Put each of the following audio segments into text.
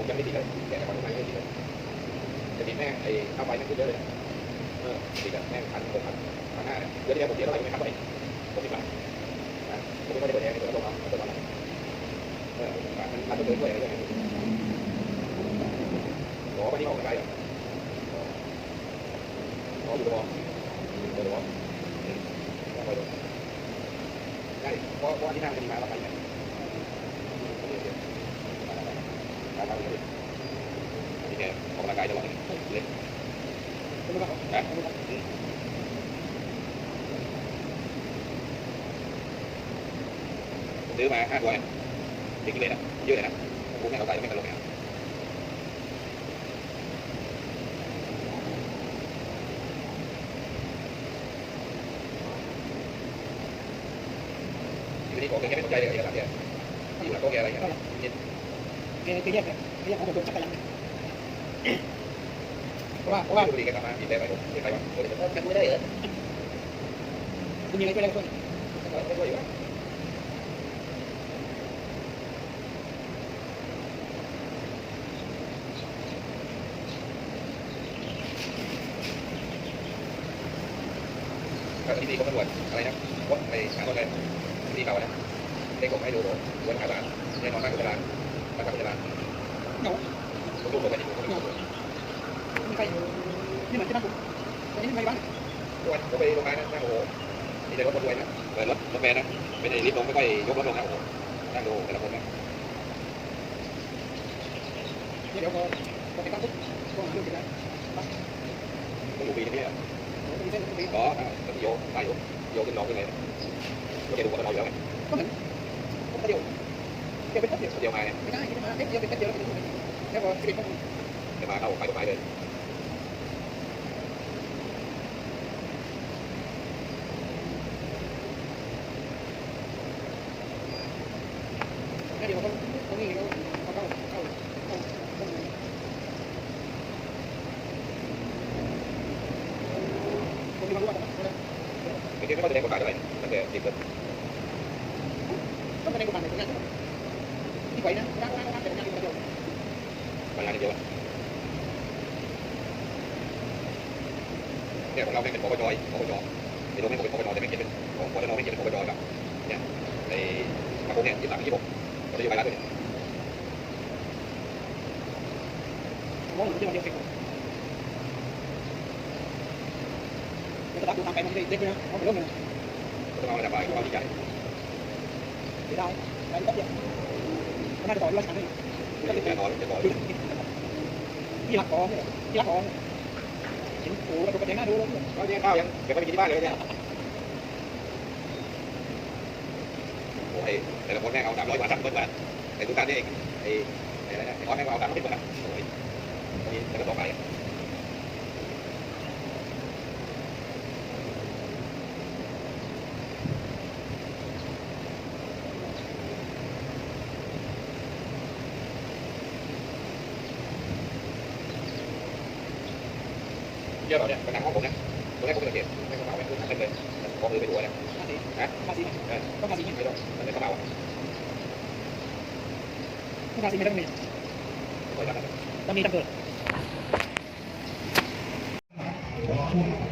ผมยังไม่ติดเลยแต่ก่อนทำไมไม่ติดเลยจะติดแม่งไอ้ค่าไฟแม่งขึ้นเยอะเลยเออติดกับแม่งพันหกพันพันห้าเนี่ยเดือนที่แล้วผมเสียเท่าไหร่ไม่ค่าไฟผมสิบบาทนะผมไม่ได้เปิดแอร์ในตัวเราเอาเปิดตอนไหนเออมันมันต้องเดินด้วยอะไรด้วยหมอวันนี้ออกกำลังกายเหรอหมออยู่ตรงเดี๋ยวหมอต้องไปดูได้เพราะเพราะที่นั่งจะมีมาแล้วไปไหม มาทำเลยนี่แกออกกำลังกายตลอดเลยนะซื้อมาห้าตัวเนี่ยเด็กเลยนะเยอะเลยนะพวกแม่เราใส่ไม่กันลงเนี่ยทีนี้ของแกไม่สนใจเลยเอกสารเนี่ยอยู่หลังโต๊ะแกอะไรเนี่ย แกแกแยกกันแยกของผมจักรยาน ว่าเพราะว่าดูดีกันมาดีแต่ไปผมเด็กไปวะเด็กไปจไม่ได้เหรอคุณมีอะไรช่วยได้ช่วยช่วยอยู่วะก็ที่ดีก็ตำรวจอะไรนะวัดในหาตัวอะไรที่ดีเก่านะได้ผมให้ดูวันหาบ้านแน่นอนมากกว่าร้านมาจากร้านเหงาผมดูผมไปดิผมดู มีใครนี่เหมือนที่บ้านผมตอนนี้ไม่บ้านวันผมไปโรงพยาบาลนะนั่งโอ้โหนี่แต่รถคนรวยนะเปิดรถรถแมนนะไม่ได้รีบลงไม่ค่อยยกรถลงนะโอ้โหนั่งดูแต่ละคนนะเดี๋ยวพอพอไปตั้งปุ๊บก็หาเรื่องกันแล้วต้องอยู่ปีนี้อะมีเส้นมีอ๋อโยได้โยโยขึ้นน้องขึ้นเลยก็จะดูว่าเราอยู่แล้วไงก็เหมือนผมเดียวแกเป็นเดียวเดียวมาเนี่ยไม่ได้ไม่ได้เดียวเป็นเดียวแล้วก็เป็นข้อมูลจะมาเข้าไปก็ไปเลย แล้วเดี๋ยวเขาเขานี่เขาเขาเข้าเข้าเข้าเข้าคนที่มารู้ว่า ไม่คิดไม่ว่าจะได้กฎหมายอะไรตั้งแต่ติดเลย ก็ไม่ได้กฎหมายเลยนะที่ไหวนะร่างร่างร่างแต่งานเดียว ปัญหาเดียวเนี่ยของเราไม่เป็นปปจปปจไอ้เราไม่เป็นปปจแต่ไม่เขียนเป็นของปปจไม่เขียนเป็นปปจครับเนี่ยในมาพวกเนี่ยยี่สิบสามยี่สิบหกเราจะอยู่ไปร้านด้วยมองเดียวเดียวเสร็จจะตัดดูทางไปมันได้เด็กนะเขาเริ่มเลยต้องเอาระบายของเราที่ใหญ่เสียดายรายก็เดียวน่าจะต่อราชการได้ก็ติดแน่นอนจะบอก ที่รักของเนี่ยที่รักของเห็นโอ้เราไปแต่งหน้าดูแล้วเขาเนี่ยข้าวยังเก็บไปกินที่บ้านเลยเนี่ยโอ้ยแต่ละคนแม่งเอาสามร้อยกว่าสามร้อยกว่าไอ้ทุกการนี่เองไอ้อะไรนะไอ้ก้อนแม่งเอาสามร้อยกว่าโอ้ยนี่แล้วก็ต่อไป เยอะเหรอเนี่ยกระถางของผมเนี่ยตัวแรกผมสังเกตไม่กระเป๋าไม่ขึ้นทั้งเลยพอมือไปดูเนี่ย ภาษี นะ ภาษี เออ ต้องภาษี ไม่ต้องมันเป็นกระเป๋า ภาษี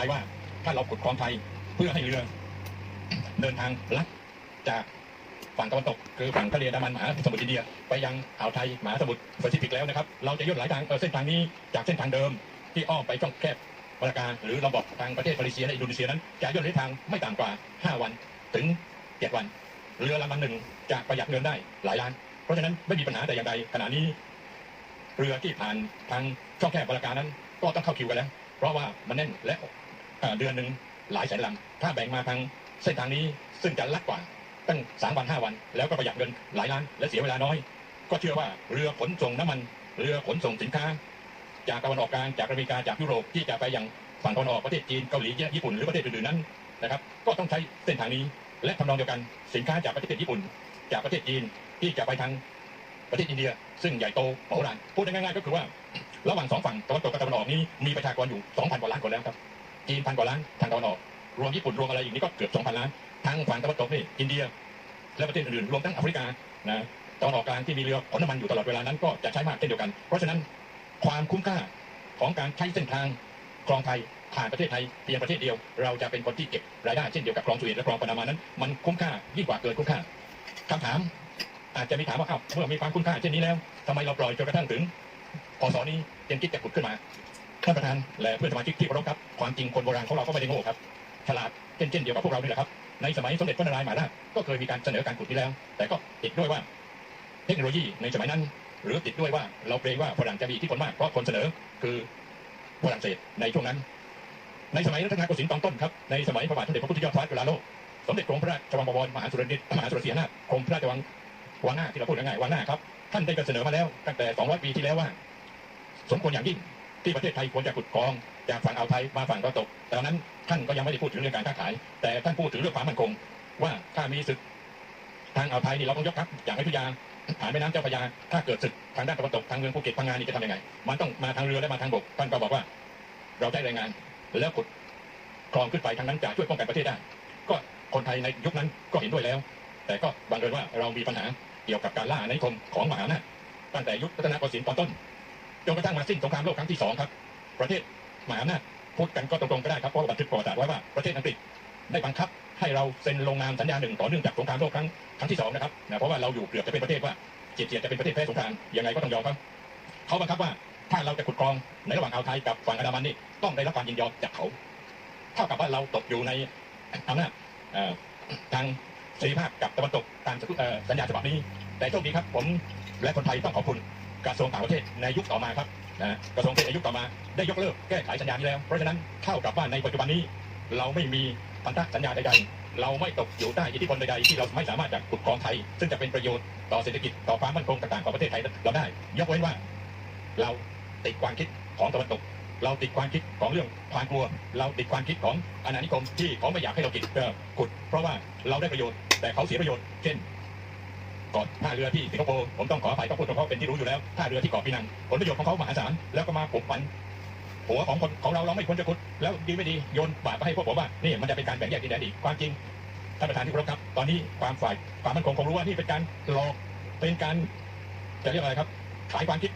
ข้ว่า ถ้าเราขุดคลองไทยเพื่อให้เรือเดินทางลัดจากฝั่งตะวันตกคือฝั่งทะเลอันดามันมหาสมุทรอินเดีย ไปยังอ่าวไทยมหาสมุทรแปซิฟิกแล้วนะครับ เราจะย่นหลายทางเออเส้นทางนี้จากเส้นทางเดิม ที่อ้อมไปช่องแคบมาลากาหรือลอมบอกทางประเทศมาเลเซียและอินโดนีเซียนั้น จะย่นระยะทางไม่ต่ำกว่า 5 วันถึง 7 วัน เรือลำนั้นหนึ่งจะประหยัดเงินได้หลายล้าน เพราะฉะนั้นไม่มีปัญหาแต่อย่างใดขณะนี้ เรือที่ผ่านทางช่องแคบมาลากานั้น ก็ต้องเข้าคิวกันแล้ว เพราะว่ามันแน่นและ เดือนหนึ่งหลายแสนลำถ้าแบ่งมาทางเส้นทางนี้ซึ่งจะลัดกว่าตั้งสามวันห้าวัน แล้วก็ประหยัดเงินหลายล้านและเสียเวลาน้อย ก็เชื่อว่าเรือขนส่งน้ำมัน เรือขนส่งสินค้า จากตะวันออกกลางจากอเมริกาจากยุโรปที่จะไปยังฝั่งตะวันออกประเทศจีนเกาหลีญี่ปุ่นหรือประเทศอื่นๆนั้นนะครับก็ต้องใช้เส้นทางนี้และทำนองเดียวกันสินค้าจากประเทศญี่ปุ่น จากประเทศจีนที่จะไปทางประเทศอินเดีย ซึ่งใหญ่โตมโหฬารพูดง่ายๆก็คือว่า ระหว่างสองฝั่งตะวันตกกับตะวันออกนี้มีประชากรอยู่2,000กว่าล้านคนแล้วครับ จีนพันกว่าล้านทางตะวันออก รวมญี่ปุ่นรวมอะไรอีกนี่ก็เกือบ2,000ล้านทางฝั่งตะวันตกนี่อินเดีย และประเทศอื่นๆรวมทั้งแอฟริกานะตะวันออกกลางที่มีเรือขนน้ำมันอยู่ตลอดเวลานั้นก็จะใช้มากเช่นเดียวกัน เพราะฉะนั้นความคุ้มค่าของการใช้เส้นทางคลองไทยผ่านประเทศไทยเพียงประเทศเดียว เราจะเป็นคนที่เก็บรายได้เช่นเดียวกับคลองสุเอตและคลองปานามานั้น มันคุ้มค่ายิ่งกว่าเกินคุ้มค่าคำถาม อาจจะมีถามว่าอ้าวเมื่อมีความคุ้มค่าเช่นนี้แล้วทำไมเราปล่อยจนกระทั่งถึงพศนี้ยังคิดจะขุดขึ้นมา ท่านประธานและเพื่อนสมาชิกที่เคารพครับ ความจริงคนโบราณของเราก็ไม่ได้โง่ครับ ฉลาดเช่นเช่นเดียวกับพวกเรานี่แหละครับ ในสมัยสมเด็จพระนารายณ์มหาราชก็เคยมีการเสนอการขุดนี้แล้ว แต่ก็ติดด้วยว่า เทคโนโลยีในสมัยนั้น หรือติดด้วยว่าเราเกรงว่าฝรั่งจะมีทธิพลมากเพราะคนเสนอคือฝรั่งเศสในช่วงนั้น ในสมัยรัชกาลกสินทร์ตอนต้นครับ ในสมัยพระบาทสมเด็จพระพุทธยอดฟ้าจุฬาโลก สมเด็จกรมพระราชวังบวรมหาสุรนิตมหาสุรเสียนาถกรมพระราชวังวังหน้าที่เราพูดง่ายๆวังหน้าครับ ท่านได้เสนอมาแล้วตั้งแต่ 200 ปีที่แล้วว่า สมควรอย่างยิ่ง ที่ประเทศไทยควรจะขุดคลองจากฝั่งอ่าวไทยมาฝั่งตะวันตกแต่นั้นท่านก็ยังไม่ได้พูดถึงเรื่องการค้าขาย แต่ท่านพูดถึงเรื่องความมั่นคง ว่าถ้ามีศึกทางอ่าวไทยนี่เราต้องยกทัพอย่างอยุธยาผ่านแม่น้ำเจ้าพระยา ถ้าเกิดศึกทางด้านตะวันตกทางเมืองภูเก็ตพังงานนี่จะทำยังไง มันต้องมาทางเรือและมาทางบก ท่านก็บอกว่า เราได้แรงงาน แล้วขุดคลองขึ้นไปทางนั้นจะช่วยป้องกันประเทศได้ ก็คนไทยในยุคนั้นก็เห็นด้วยแล้ว แต่ก็บังเอิญว่าเรามีปัญหาเกี่ยวกับการล่าอาณานิคมของมหาอำนาจตั้งแต่ยุครัตนโกสินทร์ตอนต้น จนกระทั่งมาสิ้นสงครามโลกครั้งที่สองครับ ประเทศมหาอำนาจพูดกันก็ตรงๆก็ได้ครับเพราะว่าบันทึกประวัติศาสตร์ไว้ว่าประเทศอังกฤษได้บังคับให้เราเซ็นลงนามสัญญาหนึ่งต่อเนื่องจากสงครามโลกครั้งครั้งที่สองนะครับนะเพราะว่าเราอยู่เกือบจะเป็นประเทศว่าเจียดเจียดจะเป็นประเทศแพ้สงครามยังไงก็ต้องยอมครับเขาบังคับว่าถ้าเราจะขุดคลองในระหว่างอ่าวไทยกับฝั่งอันดามันนี่ต้องได้รับความยินยอมจากเขาเท่ากับว่าเราตกอยู่ในอำนาจทางเสรีภาพกับตะวันตกตามสัญญาฉบับนี้แต่โชคดีครับ ผมและคนไทยต้องขอบคุณ กระทรวงต่างประเทศในยุคต่อมาครับนะกระทรวงเทศในยุคต่อมาได้ยกเลิกแก้ไขสัญญานี้แล้ว เพราะฉะนั้นเท่ากับว่าในปัจจุบันนี้ เราไม่มีพันธสัญญาใดๆ เราไม่ตกอยู่ใต้อิทธิพลใดๆที่เราไม่สามารถจะขุดครองไทย ซึ่งจะเป็นประโยชน์ต่อเศรษฐกิจต่อความมั่นคงต่างๆของประเทศไทยเราได้ ยกเว้นว่า เราติดความคิดของตะวันตก เราติดความคิดของเรื่องความกลัว เราติดความคิดของอาณานิคมที่เขาไม่อยากให้เรากิดเออขุด เพราะว่าเราได้ประโยชน์แต่เขาเสียประโยชน์เช่น ก่อนท่าเรือที่สิงคโปร์ผมต้องขออภัยเขาพูดของเขาเป็นที่รู้อยู่แล้วท่าเรือที่เกาะปีนังผลประโยชน์ของเขามหาศาลแล้วก็มาปลุกปั่นหัวของคนของเราเราไม่ควรจะขุดแล้วดีไม่ดีโยนบาปไปให้พวกผมว่านี่มันจะเป็นการแบ่งแยกดินแดนอีกความจริงท่านประธานที่เคารพครับ ตอนนี้ความฝ่ายความมั่นคงคงรู้ว่านี่เป็นการหลอกเป็นการจะเรียกอะไรครับ ขายความคิด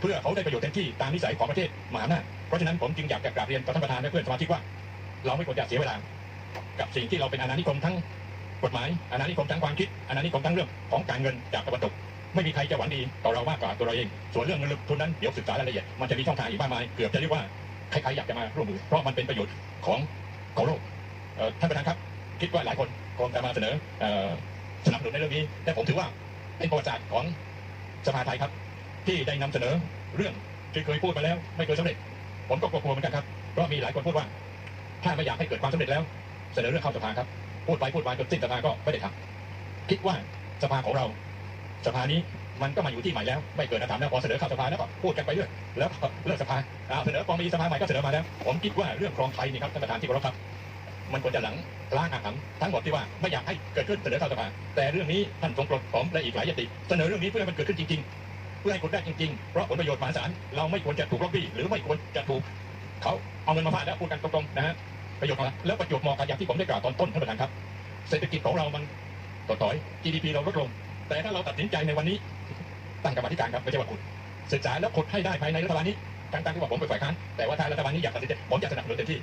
เพื่อเขาได้ประโยชน์เต็มที่ตามนิสัยของประเทศมหาอำนาจเพราะฉะนั้นผมจึงอยากจะกราบเรียนต่อท่านประธานและเพื่อนสมาชิกว่า เราไม่ควรจะเสียเวลา กับสิ่งที่เราเป็นอาณานิคมทั้ง กฎหมายอาณานิคมทั้งความคิดอาณานิคมทั้งเรื่องของการเงินจากตะวันตก ไม่มีใครจะหวังดีต่อเรามากกว่าตัวเราเอง ส่วนเรื่องเงินลงทุนนั้นเดี๋ยวศึกษารายละเอียดมันจะมีช่องทางอีกมากมายเกือบจะเรียกว่าใครๆอยากจะมาร่วมมือเพราะมันเป็นประโยชน์ของของโลกท่านประธานครับ คิดว่าหลายคนคงจะมาเสนอสนับสนุนในเรื่องนี้ แต่ผมถือว่าเป็นประวัติศาสตร์ของสภาไทยครับ ที่ได้นำเสนอเรื่องที่เคยพูดมาแล้ว ไม่เคยสำเร็จ ผมก็กลัวเหมือนกันครับเพราะมีหลายคนพูดว่า ถ้าไม่อยากให้เกิดความสำเร็จแล้ว เสนอเรื่องเข้าสภาครับ พูดไปพูดมาจนสิ้นสภาก็ไม่ได้ทำคิดว่าสภาของเรา สภานี้มันก็มาอยู่ที่ใหม่แล้ว ไม่เกิดอาถรรพ์แล้วพอเสนอเข้าสภาแล้วก็พูดกันไปเรื่อยแล้วก็เลิกสภาเสนอกองมีสภาใหม่ก็เสนอมาแล้ว ผมคิดว่าเรื่องครองไทยนี่ครับท่านประธานที่เคารพครับ มันควรจะหลังล้างอาถรรพ์ทั้งหมดที่ว่าไม่อยากให้เกิดขึ้นเสนอเข้าสภาแต่เรื่องนี้ท่านทรงโปรดผมและอีกหลายยติเสนอเรื่องนี้เพื่อให้มันเกิดขึ้นจริง ๆ เพื่อให้คนได้จริงๆเพราะผลประโยชน์มหาศาลเราไม่ควรจะถูกล็อบบี้หรือไม่ควรจะถูกเขาเอาเงินมาฟาดแล้วพูดกันตรงๆนะฮะ ประโยชน์ของเราแล้วประโยชน์เหมาะกับอย่างที่ผมได้กล่าวตอนต้นท่านประธานครับเศรษฐกิจของเรามันต่อต่อย GDP เราลดลง แต่ถ้าเราตัดสินใจในวันนี้ตั้งกรรมธิการครับไม่ใช่ว่าขุดศึกษาแล้วขุดให้ได้ภายในรัฐบาลนี้ทั้งที่ว่าผมเป็นฝ่ายค้านแต่ว่าถ้ารัฐบาลนี้อยากตัดสินใจผมจะสนับสนุนเต็มที่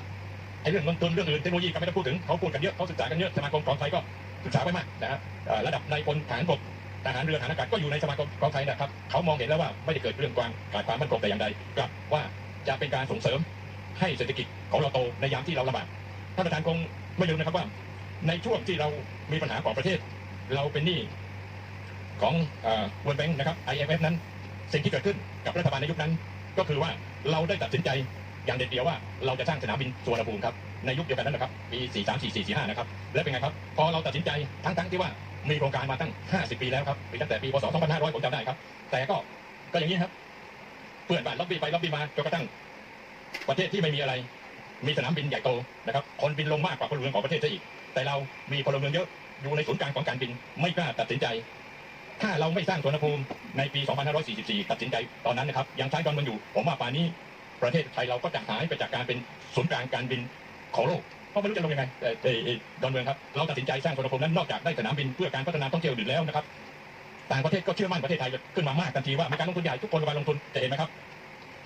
ไอ้เรื่องเงินทุนเรื่องอื่นเทคโนโลยีก็ไม่ต้องพูดถึงเขาพูดกันเยอะเขาศึกษากันเยอะสมาคมของไทยก็ศึกษาไว้มากนะฮะเอ่อระดับนายพลฐานบกทหารเรือทหารอากาศก็อยู่ในสมาคมกองไทยนะครับเขามองเห็นแล้วว่าไม่ได้เกิดเรื่องความขาดความมั่นคงแต่อย่างใดกลับว่าจะเป็นการส่งเสริม ให้เศรษฐกิจของเราโตในยามที่เราลำบากท่านประธานคงไม่ลืมนะครับว่า ในช่วงที่เรามีปัญหาของประเทศ เราเป็นหนี้ของเวิร์ลแบงค์นะครับ IMF นั้น สิ่งที่เกิดขึ้นกับรัฐบาลในยุคนั้น ก็คือว่าเราได้ตัดสินใจอย่างเด็ดเดี่ยวว่าเราจะสร้างสนามบินสุวรรณภูมิครับในยุคเดียวกันนั้นนะครับปี4 3 4 4 4 5นะครับและเป็นไงครับ พอเราตัดสินใจทั้งๆที่ว่ามีโครงการมาตั้ง 50 ปีแล้วครับมีตั้งแต่ปีพศ2500 ผมจำได้ครับ แต่ก็ก็อย่างนี้ครับเปื่อนบ้านล็อบบี้ไปล็อบบี้มาจนกระทั่ง ประเทศที่ไม่มีอะไร มีสนามบินใหญ่โตนะครับ คนบินลงมากกว่าพลเรือนของประเทศซะอีก แต่เรามีพลเมืองเยอะอยู่ในศูนย์กลางของการบินไม่กล้าตัดสินใจ ถ้าเราไม่สร้างสวนภูมิในปี 2544 ตัดสินใจตอนนั้นนะครับ ยังใช้ดอนเมืองอยู่ ผมว่าป่านนี้ประเทศไทยเราก็จะหายไปจากการเป็นศูนย์กลางการบินของโลกเพราะไม่รู้จะลงยังไงเออเออดอนเมืองครับ เราตัดสินใจสร้างสวนภูมินั้นนอกจากได้สนามบินเพื่อการพัฒนาท่องเที่ยวอื่นแล้วนะครับ ต่างประเทศก็เชื่อมั่นประเทศไทยขึ้นมามากทันทีว่ามีการลงทุนใหญ่ทุกคนมาลงทุนจะเห็นไหมครับ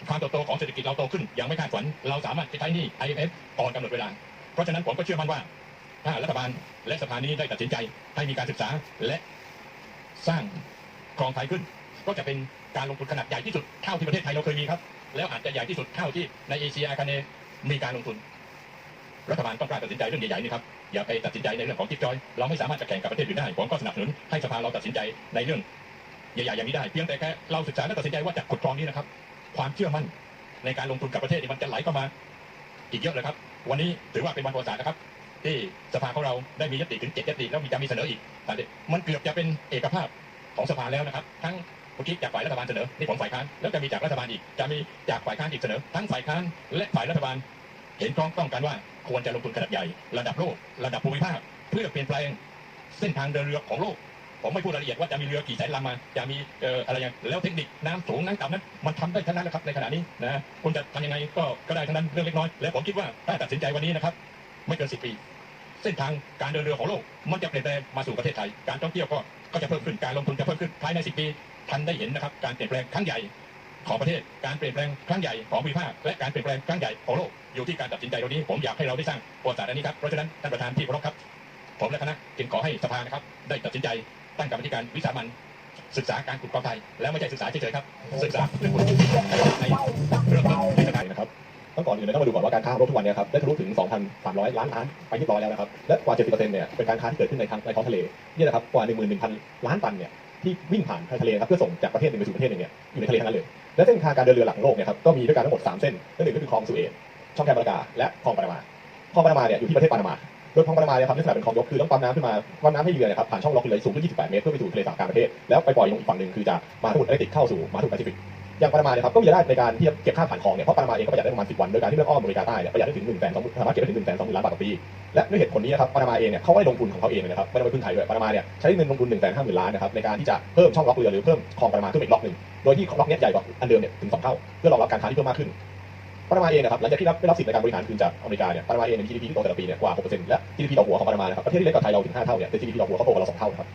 ความเติบโตของเศรษฐกิจเราโตขึ้นอย่างไม่คาดฝัน เราสามารถใช้หนี่ IMF ก่อนกำหนดเวลา เพราะฉะนั้นผมก็เชื่อมั่นว่า ถ้ารัฐบาลและสภานี้ได้ตัดสินใจให้มีการศึกษาและสร้างคลองไทยขึ้น ก็จะเป็นการลงทุนขนาดใหญ่ที่สุดเท่าที่ประเทศไทยเราเคยมีครับ แล้วอาจจะใหญ่ที่สุดเท่าที่ในเอเชียอาคาเนมีการลงทุน รัฐบาลต้องกล้าตัดสินใจเรื่องใหญ่ๆนี่ครับอย่าไปตัดสินใจในเรื่องของจิ๊บจอย เราไม่สามารถจะแข่งกับประเทศอื่นได้ผมก็สนับสนุนให้สภาเราตัดสินใจในเรื่องใหญ่ๆอย่างนี้ได้เพียงแต่แค่เราศึกษาและตัดสินใจว่าจะขุดคลองนี้นะครับ ความเชื่อมั่นในการลงทุนกับประเทศนี่มันจะไหลเข้ามา อีกเยอะเลยครับ วันนี้ถือว่าเป็นวันประวัติศาสตร์นะครับ ที่สภาของเราได้มียติถึงเจ็ดยติแล้วมีจะมีเสนออีกมันเกือบจะเป็นเอกภาพของสภาแล้วนะครับ ทั้งเมื่อกี้จากฝ่ายรัฐบาลเสนอนี่ผมฝ่ายค้านแล้วจะมีจากรัฐบาลอีก จะมีจากฝ่ายค้านอีกเสนอ ทั้งฝ่ายค้านและฝ่ายรัฐบาล เห็นพ้องต้องกันว่าควรจะลงทุนขนาดใหญ่ ระดับโลก ระดับภูมิภาค เพื่อเปลี่ยนแปลงเส้นทางเดินเรือของโลก ผมไม่พูดรายละเอียดว่าจะมีเรือกี่แสนลำมาจะมีเอ่ออะไรอย่างแล้วเทคนิคน้ำสูงน้ำต่ำนั้นมันทำได้ทั้งนั้นนะครับในขณะนี้นะคุณจะทำยังไงก็ก็ได้ทั้งนั้นเรื่องเล็กน้อยและผมคิดว่าถ้าตัดสินใจวันนี้นะครับ ไม่เกินสิปี เส้นทางการเดินเรือของโลก มันจะเปลี่ยนแปลงมาสู่ประเทศไทยการท่องเที่ยวก็ก็จะเพิ่มขึ้นการลงทุนจะเพิ่มขึ้นภายใน10ปีทันได้เห็นนะครับการเปลี่ยนแปลงครั้งใหญ่ของประเทศการเปลี่ยนแปลงครั้งใหญ่ของภูมิภาคและการเปลี่ยนแปลงครั้งใหญ่ของโลกอยู่ที่การตัดสินใจตรงนี้ผมอยากให้เราได้สร้างประวัติศาสตร์อันนี้ครับเพราะฉะนั้นท่านประธานที่เคารพครับ ผมและคณะจึงขอให้สภานะครับได้ตัดสินใจ ตั้งกรรมธิการวิสามันศึกษาการขุดกองไทยแล้วไม่ใช่ศึกษาเฉยๆครับ ศึกษาเรื่องกฎหมายในเรื่องต้นในสภานะครับต้องก่อนอื่นเลยต้องมาดูก่อนว่าการค้าของโลกทุกวันเนี้ครับได้ทะลุถึง 2,300 ล้านล้านไปเรียบร้อยแล้วนะครับ และกว่า 70%เนี่ยเป็นการค้าที่เกิดขึ้นในทางในท้องทะเลนี่นะครับกว่า 11,000 ล้านตันเนี่ยที่วิ่งผ่านทะเลครับเพื่อส่งจากประเทศหนึ่งไปสู่ประเทศหนึ่งเนี่ยอยู่ในทะเลทั้งนั้นเลยและเส้นทางการเดินเรือหลังโลกเนี่ยครับก็มีด้วยกันทั้งหมด 3 เส้นนั่นหนึ่งก็คือคลองสุเอซช่องแคบมาลากาและคลองปานามาคลองปานามาเนี่ยอยู่ที่ประเทศปานามา โดยคลองปานามาเนี่ยครับลักษณะเป็นคลองยกคือต้องปั๊มน้ำขึ้นมาปั๊มน้ำให้เรือนี่ยครับผ่านช่องล็อกเรือสูงขึ้น 28 เมตรเพื่อไปสู่ทะเลสาบกลางประเทศแล้วไปปล่อยลงอีกฝั่งหนึ่งคือจะมาสมุทรแอตแลนติกเข้าสู่มหาสมุทรแปซิฟิกอย่างปานามาเนี่ยครับก็มีรายได้ในการที่จะเก็บค่าผ่านคลองเนี่ยเพราะปานามาเองก็ประหยัดได้ประมาณ 10 วันโดยการที่เลือกอ้อมอเมริกาใต้เนี่ยประหยัดได้ถึง1 2 0 0 0สามารถเก็บได้ถึง1 2 0 0 0 0ล้านบาทต่อปีและด้วยเหตุผลนี้นะครับปานามาเองเนี่ยเขาก็ได้ลงทุนของเขาเองเลยนะครับไม่ต้องไปพึ่งใครด้วยปานามาเนี่ยใช้เงินลงทุน1 5 0 0 0 0ล้านนะครับในการที่จะเพิ่มช่องล็อกเรือหรือเพิ่มคลองปานามาขึ้นอีกล็อกหนึ่งโดยที่ล็อกเนี้ยใหญ่กว่าอันเดิมเนี่ยถึงสองเท่าเพื่อรองรับการค้าที่เพิ่มมากขึ้น ปานามาเองนะครับหลังจากที่รับได้รับสิทธิ์ในการบริหารคืนจากอเมริกาเนี่ยปานามาเองมี GDP ที่โตแต่ละปีเนี่ยกว่า 6%และ GDP ต่อหัวของปานามานะครับประเทศที่เล็กกว่าไทยเราถึง 5 เท่าเนี่ยแต่ GDP ต่อหัวเขาโตกว่าเรา 2 เท่าครับ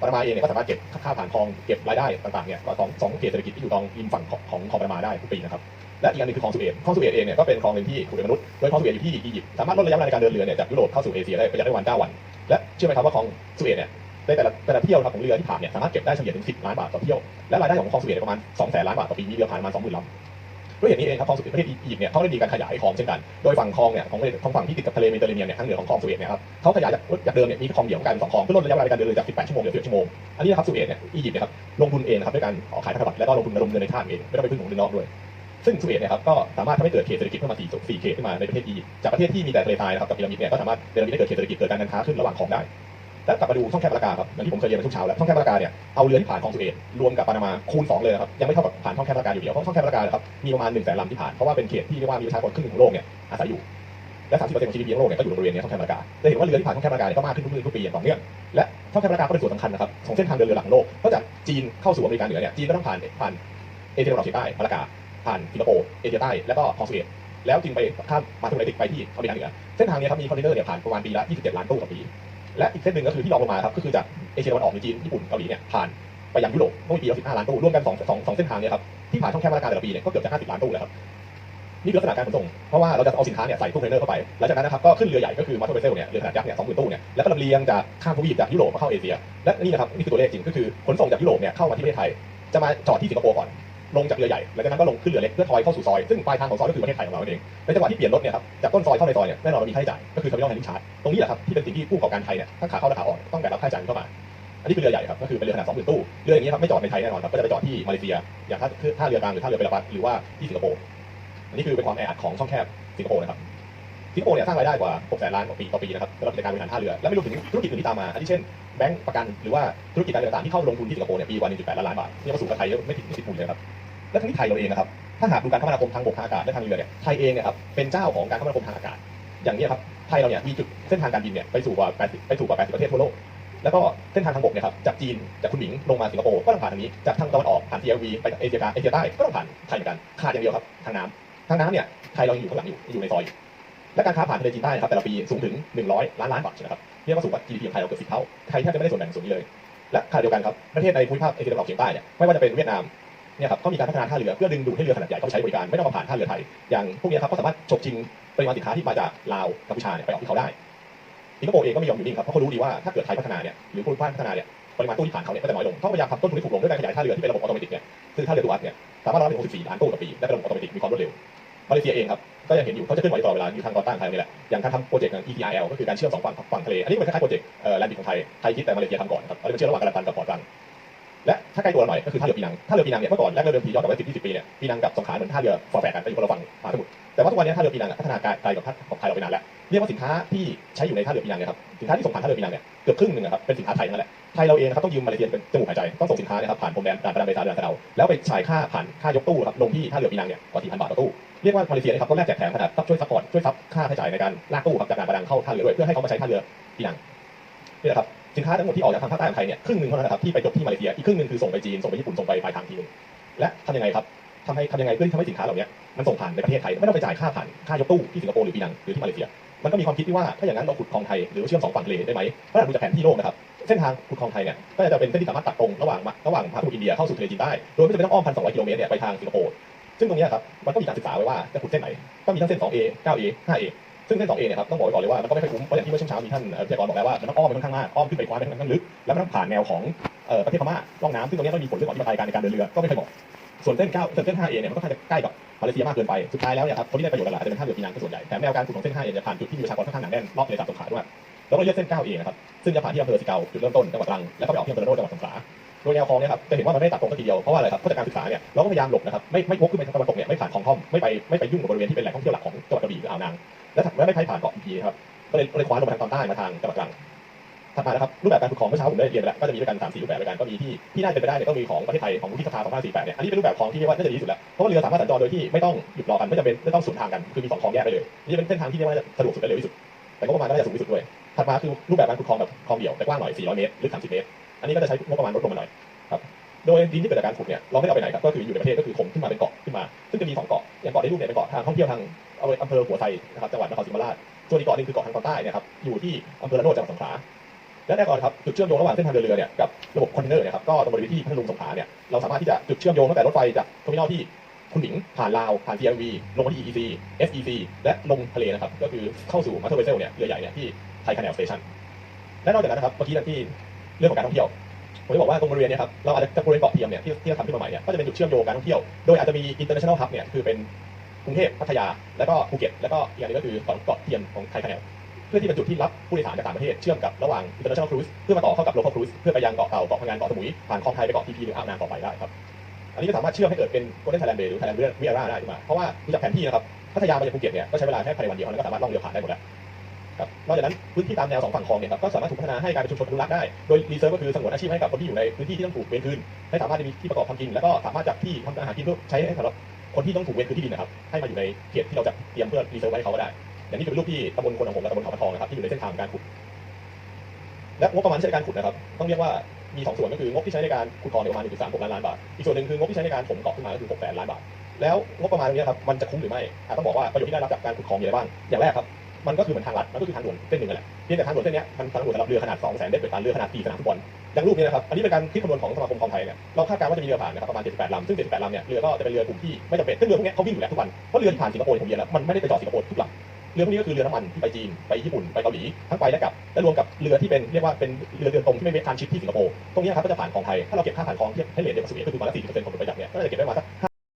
ปานามาเองเนี่ยก็สามารถเก็บค่าผ่านคลองเก็บรายได้ต่างๆเนี่ยก็ของสองเขตเศรษฐกิจที่อยู่ตรงริมฝั่งของของปานามาได้ทุกปีนะครับและอีกอันนึงคือคลองสุเอซคลองสุเอซเองเนี่ยก็เป็นคลองหนึ่งที่ถูกเป็นมนุษย์โดยคลองสุเอซอยู่ที่อียิปต์สามารถลดระยะเวลาในการเดินเรือเนี่ยจากยุโรปเข้าสู่เอเชียได้ประหยัดได้ประมาณ9วัน และเชื่อไหมครับว่าคลองสุเอซเนี่ยในแต่ละแต่ละเที่ยวครับของเรือที่ผ่านเนี่ยสามารถเก็บได้เฉลี่ยถึง 10 ล้านบาทต่อเที่ยวและรายได้ของคลองสุเอซเนี่ยประมาณ2แสนล้านบาทต่อปีมีเรือผ่านประมาณ20,000ลำ ด้วยเหตุนี้เองครับคลองสุเอซประเทศอียิปต์เนี่ยเขาได้มีการขยายคลองเช่นกันโดยฝั่งคลองเนี่ยของทางฝั่งที่ติดกับทะเลเมดิเตอร์เรเนียนเนี่ยทางเหนือของคลองสุเอซเนี่ยครับเขาขยายจากจากเดิมเนี่ยมีคลองเดียวกลายเป็นสองคลองเพื่อลดระยะเวลาในการเดินเรือจาก 18 ชั่วโมงเหลือ11ชั่วโมงอันนี้นะครับสุเอซเนี่ยอียิปต์เนี่ยครับลงทุนเองครับด้วยการออกขายพันธบัตรแล้วก็ลงทุนระดมเงินในชาเองไม่ต้องไปพึ่งของเรือนอกด้วยซึ่งสุเอซเนี่ยครับก็สามารถทำให้เกิดเขตเศรษฐกิจเพิ่มา4 4เขตขึ้นมาในประเทศอียิปต์จากประเทศที่มีแต่ทะเลทรายนะครับกับพีระมิดเนี่ยก็สามารถเนรมิตให้เกิดเขตเศรษฐกิจเกิดการการค้าขึ้นระหว่างคลองได้ และกลับมาดูช่องแคบมาลากาครับอย่างที่ผมเคยเรียนไปทุกเช้าแล้วช่องแคบมาลากาเนี่ยเอาเรือที่ผ่านคลองสุเอซรวมกับปานามาคูณ2เลยครับยังไม่เท่ากับผ่านช่องแคบมาลากาอยู่เดียวเพราะช่องแคบมาลากาครับมีประมาณ1นึ่งแสนลำที่ผ่านเพราะว่าเป็นเขตที่เรียกว่ามีประชากรครึ่งหนึ่งของโลกเนี่ยอาศัยอยู่และ30%ของ GDP ของโลกเนี่ยก็อยู่บริเวณนี้ช่องแคบมาลากาจะเห็นว่าเรือที่ผ่านช่องแคบมาลากาเนี่ยก็มากขึ้นทุกปีทุกปีอย่างต่อเนื่องและช่องแคบมาลากาก็เป็นส่วนสำคัญนะครับของเส้นทางเดินเรือหลังโลกก็จากจีนเข้าสู่อเมริกาเหนือเนี่ยจีนก็ต้องผ่านผ่านเอเชียตะวันออกเฉียงใต้มาลากาผ่านสิงคโปร์เอเชียใต้แล้วก็คลองสุเอซแล้วจึงไปข้ามมาทางไหนติกไปที่อเมริกาเหนือเส้นทางนี้ครับมีคอนเทนเนอร์เนี่ยผ่านประมาณปีละ27ล้านตู้ต่อปี และอีกเส้นหนึ่งก็คือที่รองลงมาครับก็คือจากเอเชียตะวันออกในจีนญี่ปุ่นเกาหลีเนี่ยผ่านไปยังยุโรปต้องมีปีละ15 ล้านตู้รวมกัน2 2 2เส้นทางเนี่ยครับที่ผ่านช่องแคบมาลากาแต่ละปีเนี่ยก็เกือบจะ 50 ล้านตู้แล้วครับนี่คือลักษณะการขนส่งเพราะว่าเราจะเอาสินค้าเนี่ยใส่ตู้คอนเทนเนอร์เข้าไปหลังจากนั้นนะครับก็ขึ้นเรือใหญ่ก็คือมาโตเวเซลเนี่ยเรือขนาดยักษ์เนี่ยสองหมื่นตู้เนี่ยแล้วก็ลำเลียงจากข้ามทวีปจากยุโรปมาเข้าเอเชียและนี่นะครับนี่คือตัวเลขจริงก็คือขนส่งจากยุโรปเนี่ยเข้ามาที่ประเทศไทยจะมาจอดที่สิงคโปร์ก่อน ลงจากเรือใหญ่หลังจากนั้นก็ลงขึ้นเรือเล็กเพื่อทอยเข้าสู่ซอย ซึ่งปลายทางของซอยก็คือประเทศไทยของเราเองในจังหวะที่เปลี่ยนรถเนี่ยครับจากต้นซอยเข้าในซอยเนี่ยแน่นอนเรามีค่าใช้จ่ายก็คือ terminal handling charge ตรงนี้แหละครับที่เป็นสิ่งที่ผู้ประกอบการไทยเนี่ยทั้งขาเข้าและขาออกต้องแบกรับค่าใช้จ่ายเข้ามา อันนี้คือเรือใหญ่ครับก็คือเป็นเรือขนาด20,000ตู้เรืออย่างนี้ครับไม่จอดในไทยแน่นอนครับก็จะไปจอดที่มาเลเซีย อย่างท่าท่าเรือกลางหรือท่าเรือเบลาบัสหรือว่าที่สิงคโปร์อันนี้คือเป็นความแออัดของช่องแคบสิงคโปร์นะครับ สิงคโปเนี่ยสร้างรายได้กว่า 6 แสนล้านต่อปีต่อปีนะครับสำหรับกิจการบริหารท่าเรือ และไม่รวมถึงธุรกิจอื่นที่ตามมาอาทิเช่นแบงก์ประกันหรือว่าธุรกิจการเงินต่างๆที่เข้าลงทุนที่สิงคโปร์เนี่ยปีกวัน1.8ล้านล้านบาทเนี่ยก็สูงกว่าไทยเยอะไม่ถึง10คูณเลยครับและทั้งที่ไทยเราเองนะครับถ้าหากดูการคมนาคมทางบกทางอากาศและทางเรือเนี่ยไทยเองเนี่ยครับเป็นเจ้าของการคมนาคมทางอากาศ อย่างนี้ครับไทยเราเนี่ยมีจุดเส้นทางการบินเนี่ยไปสู่กว่า80ไปสู่กว่า80ประเทศทั่วโลกแล้วก็เส้นทางทางบกเนี่ยครับจากจีนจากคุณหมิงลงมาสิงคโปร์ก็ต้องผ่านทางนี้จากทางตะวันออกผ่าน TLV ไปเอเชียกลางเอเชียใต้ก็ต้องผ่านไทยเหมือนกันขาดอย่างเดียวครับทางน้ำทางน้ำเนี่ยไทยเรายังอยู่ข้างหลังอยู่อยู่ในซอยอยู่ และการค้าผ่านทะเลจีนใต้นะครับแต่ละปีสูงถึง 100 ล้านล้านบาทนะครับเรียกว่าสูงกว่า GDP ของไทยเราเกือบสิบเท่าไทยแทบจะไม่ได้ส่วนแบ่งส่วนนี้เลย และขณะเดียวกันครับประเทศในภูมิภาคเอเชียตะวันออกเฉียงใต้เนี่ยไม่ว่าจะเป็นเวียดนามเนี่ยครับเขามีการพัฒนาท่าเรือเพื่อดึงดูดให้เรือขนาดใหญ่เข้าใช้บริการไม่ต้องมาผ่านท่าเรือไทยอย่างพวกนี้ครับก็สามารถฉกชิงปริมาณสินค้าที่มาจากลาวกัมพูชาเนี่ยไปออกที่เขาได้สิงคโปร์เองก็ไม่ยอมอยู่นิ่งครับเพราะเขารู้ดีว่าถ้าเกิดไทยพัฒนาเนี่ยหรือภูมิภาคพัฒนาเนี่ยปริมาณตู้ที่ผ่านเขาเนี่ยก็จะน้อยลงเขาพยายามทำต้นทุนให้ถูกลงด้วยการขยายท่าเรือที่เป็นระบบออโตเมติกเนี่ยซึ่งท่าเรือตัวอัดเนี่ยสามารถรับได้ถึง64ล้านตู้ต่อปีและเป็นระบบออโตเมติกมีความรวดเร็วมาเลเซียเองครับ ก็ยังเห็นอยู่เขาจะเคลื่อนไหวตลอดเวลาอยู่ทางตอนใต้ของไทยนี่แหละอย่างการทำโปรเจกต์อย่าง ETRL ก็คือการเชื่อมสองฝั่งฝั่งทะเลอันนี้เป็นคล้ายๆโปรเจกต์แลนด์บิดของไทยไทยคิดแต่มาเลเซียทำก่อนครับอันนี้เป็นเชื่อมระหว่างกาลันตันกับปอร์ตรังและถ้าใกล้ตัวหน่อยก็คือท่าเรือปีนังท่าเรือปีนังเนี่ยเมื่อก่อนแรกเริ่มทีย้อนกลับไปสิบยี่สิบปีเนี่ยปีนังกับสงขลาเหมือนท่าเรือฟอร์แฟร์กันไปอยู่คนละฝั่งมหาสมุทรแต่ว่าทุกวันนี้ท่าเรือปีนังพัฒนาการไกลกับท่าของไทยเราไปนานแล้วเรียกว่าสินค้าที่ใช้อยู่ในท่าเรือปีนังเนี่ยครับสินค้าที่ส่งผ่านท่าเรือปีนังเนี่ยเกือบครึ่งหนึ่งอะครับเป็นสินค้าไทยนั่นแหละไทยเราเองนะครับต้องยืมมาเลเซียเป็นจมูกหายใจต้องส่งสินค้านะครับผ่านพรมแดนด่านประดังเบซาเดือนกระเดาแล้วไปจ่ายค่าผ่านค่ายกตู้ครับลงที่ท่าเรือปีนังเนี่ยกว่า4,000บาทต่อตู้ เรียกว่ามาเลเซียนะครับก็แลกแจกแถมขนาดต้องช่วยซัพพอร์ตช่วยซับค่าใช้จ่ายในการลากตู้ครับจากด่านประดังเข้าท่าเรือด้วยเพื่อให้เขามาใช้ท่าเรือปีนังนี่แหละครับสินค้าทั้งหมดที่ออกจากทางภาคใต้ของไทยเนี่ยครึ่งหนึ่งเท่านั้นนะครับที่ไปจบที่มาเลเซียอีกครึ่งหนึ่งคือส่งไปจีนส่งไปญี่ปุ่นส่งไปปลายทางทีนึงและทำยังไงครับทำให้ทำยังไงเพื่อที่ทำให้สินค้าเหล่านี้มันส่งผ่านในประเทศไทยไม่ต้องไปจ่ายค่าผ่านค่ายกตู้ที่สิงคโปร์หรือปีนังหรือที่มาเลเซีย มันก็มีความคิดที่ว่าถ้าอย่างนั้นเราขุดคลองไทยหรือเชื่อมสองฝั่งทะเลได้ไหมเพราะเราดูจากแผนที่โลกนะครับเส้นทางขุดคลองไทยเนี่ยก็จะเป็นเส้นที่สามารถตัดตรงระหว่างระหว่างมาสมุทรอินเดียเข้าสู่ทะเลจีนใต้โดยไม่จำเป็นต้องอ้อมพันสองร้อยกิโลเมตรเนี่ยไปทางสิงคโปร์ ซึ่งตรงนี้ครับมันก็มีการศึกษาไว้ว่าจะขุดเส้นไหน ก็มีทั้งเส้น 2A 9A 5A ซึ่งเส้น 2A เนี่ยครับต้องบอกไว้ก่อนเลยว่ามันก็ไม่ค่อยคุ้มเพราะอย่างที่เมื่อช่วงเช้ามีท่านเอ่อวิทยากรบอกแล้วว่ามันต้องอ้อมไปค่อนข้างมากอ้อมขึ้นไปคว้าไปค่อนข้างลึกแล้วมันต้องผ่านแนวของเอ่อประเทศพม่าล่องน้ำซึ่งตรงนี้ก็มีผลเรื่องของที่มาไทยการในการเดินเรือก็ไม่ค่อยเหมาะส่วนเส้น9ส่วนเส้น 5A เนี่ยมันก็ค่อนข้างใกล้กับมาเลเซียมากเกินไปสุดท้ายแล้วเนี่ยครับคนที่ได้ประโยชน์กันหลักจะเป็นท่าเรือปีนังเป็ส่วนใหญ่แถมแนวการขุดของเส้น 5A จะผ่านจุดที่มีประชากรค่อนข้างหนาแน่นรอบทะเลสาบสงขลาด้วยแล้วก็เลือกเส้น 9A นะครับซึ่งจะผ่านที่อำเภอสิเกาจุดเริ่มต้นจังหวัดตรังแล้วก็ไปออกที่อำเภอระโนดจังหวัดสงขลา โดยแนวคลองเนี่ยครับจะเห็นว่ามันไม่ได้ตัดตรงสักทีเดียวเพราะว่าอะไรครับเพราะจากการศึกษาเนี่ยเราก็พยายามหลบนะครับไม่ไม่วกขึ้นไปทางตะวันตกเนี่ยไม่ผ่านคลองท่อมไม่ไปไม่ไปยุ่งกับบริเวณที่เป็นแหล่งท่องเที่ยวหลักของจังหวัดกระบี่หรืออ่าวนางและถัดและไม่ไปผ่านเกาะพีพีครับก็เลยเลยคว้าลงมาทางตอนใต้มาทางจังหวัดตรังถัดมานะครับรูปแบบการขุดคลองเมื่อเช้าผมได้เรียนไปแล้วก็จะมีด้วยกันสามสี่รูปแบบด้วยกันก็มีที่ที่น่าจะเป็นไปได้เนี่ยก็มีของประเทศไทยของวุฒิสภา2548เนี่ยอันนี้เป็นรูปแบบคลองที่เรียกว่าน่าจะดีที่สุดแล้วเพราะว่าเรือสามารถสัญจรโดยที่ไม่ต้องหยุดรอกันไม่จำเป็นไม่ต้องสวนทางกันคือมีสองคลองแยกไปเลยนี่เป็นเส้นทางที่เรียกว่าสะดวกสุดและเร็วที่สุดแต่ก็ประมาณน่าจะสูงที่สุดด้วยถัดมาคือรูปแบบการขุดคลองแบบคลองเดี่ยวแต่กว้างหน่อย400เมตรลึก30เมตร อันนี้ก็จะใช้งบประมาณลดลงมาหน่อยครับโดยดินที่เกิดจากการขุดเนี่ยเราไม่ได้เอาไปไหนครับก็คืออยู่ในประเทศก็คือถมขึ้นมาเป็นเกาะขึ้นมา ซึ่งจะมีสองเกาะอย่างเกาะในรูปเนี่ยเป็นเกาะทางท่องเที่ยวทางอำเภอหัวไซนะครับจังหวัดนครศรีธรรมราชส่วนอีกเกาะหนึงคือเกาะทางตอนใต้เนะครับอยู่ที่อำเภอระโนดจังหวัดสงขลาและแน่นอนครับจุดเชื่อมโยงระหว่างเส้นทางเดินเรือเนี่ยกับระบบคอนเทนเนอร์เนี่ยครับก็ตรงบริเวณที่พัทลุงสงขลาเนี่ยเราสามารถที่จะจุดเชื่อมโยงตั้งแต่รถไฟจากเทอร์มินอลที่คุณหมิงผ่านลาวผ่าน TLV ลงมาที่ EEC SEC และลงทะเลนะครับก็คือเข้าสู่มาเทอร์เวเซลเนี่ยเรือใหญ่เนี่ยที่ไทยคาเนลสเตชันและนอกจากนั้นนะครับเมื่อกี้ที่ เรื่องของการท่องเที่ยวผมจะบอกว่าตรงบริเวณเนี้ครับเราอาจจะจะบริเวณเกาะเทียมเนี่ยที่ที่เราทำขึ้นมาใหม่เนี่ยก็จะเป็นจุดเชื่อมโยงการท่องเที่ยว โดยอาจจะมี international hub เนี่ยคือเป็นกรุงเทพพัทยา แล้วก็ภูเก็ต แล้วก็อีกอย่างนึงก็คือเกาะเกาะเทียมของไทยคาเนลเพื่อที่เป็นจุดที่รับผู้โดยสารจากต่างประเทศเชื่อมกับระหว่าง international cruise เพื่อมาต่อเข้ากับ local cruise เพื่อไปยังเกาะเต่าเกาะพะงันเกาะสมุยผ่านคลองไทยไปเกาะพีพีหรืออ่าวนางต่อไปได้ครับอันนี้ก็สามารถเชื่อมให้เกิดเป็น golden thailand bay หรือ thailand riviera ได้ขึ้นมาเพราะว่าดูจากแผนที่นะครับพัทยาไปยังภูเก็ตเนี่ยก็ใช้เวลาแค่ภายในวันเดียวแล้วก็สามารถล่องเรือผ่านได้หมดแล้ว ครับนอกจากนั้นพื้นที่ตามแนวสองฝั่งคลองเนี่ยครับก็สามารถถูกพัฒนาให้กลายเป็นชุมชนอนุรักษ์ได้โดยรีเซิร์ฟก็คือสงวนอาชีพให้กับคนที่อยู่ในพื้นที่ที่ต้องถูกเวรคืนให้สามารถจะมีที่ประกอบทำกินแล้วก็สามารถจัดที่ทำอาหารกินเพื่อใช้ให้สำหรับคนที่ต้องถูกเวรคืนที่ดินนะครับให้มาอยู่ในเขตที่เราจะเตรียมเพื่อรีเซิร์ฟไว้เขาก็ได้อย่างนี้เป็นรูปที่ตำบลคนของผมและตำบลเขาพระทองนะครับที่อยู่ในเส้นทางการขุดและงบประมาณใช้ในการขุดนะครับ ต้องเรียกว่ามีสองส่วนก็คืองบที่ใช้ในการขุดคลองประมาณ1.36ล้านล้านบาทอีกส่วนหนึ่งคืองบที่ใช้ในการถมเกาะขึ้นมาก็คือ6แสนล้านบาทแล้วงบประมาณตรงนี้ครับมันจะคุ้มหรือไม่ต้องบอกว่าประโยชน์ที่ได้รับจากการขุดคลองมีอะไรบ้างอย่างแรกครับ มันก็คือเหมือนทางลัดมันก็คือทางด่วนเส้นหนึ่งแหละเพียงแต่ทางด่วนเส้นนี้มันทางด่วนสำหรับเรือขนาด2 0 0 0 0 0เด็ดเป็นตันเรือขนาด4สนามฟุตบอลอย่างรูปนี้นะครับอันนี้เป็นการคิดคำนวณของสมาคมคลองไทยเนี่ยเราคาดการณ์ว่าจะมีเรือผ่านนะครับประมาณ 78 ลำซึ่ง 78 ลำเนี่ยเรือก็จะเป็นเรือกลุ่มที่ไม่จำเป็นซึ่งเรือพวกนี้เขาวิ่งอยู่แล้วทุกวันเพราะเรือที่ผ่านสิงคโปร์เนี่ยผมเรียนแล้วมันไม่ได้ไปจอดสิงคโปร์ทุกลำเรือพวกนี้ก็คือเรือน้ำมันที่ไปจีนไปญี่ปุ่นไปเกาหลีทั้งไปและกลับและรวมกับเรือที่เป็นเรียกว่าเป็นเรือเดินตรงที่ไม่เป็นทานชิปที่สิงคโปร์ตรงนี้ครับก็จะผ่านคลองไทยถ้าเราเก็บค่าผ่านคลองเทียบให้เหรียญเดียวกับสวีเดนก็คือประมาณ40%ของผลประหยัดเนี่ยก็จะเก็บได้มาสัก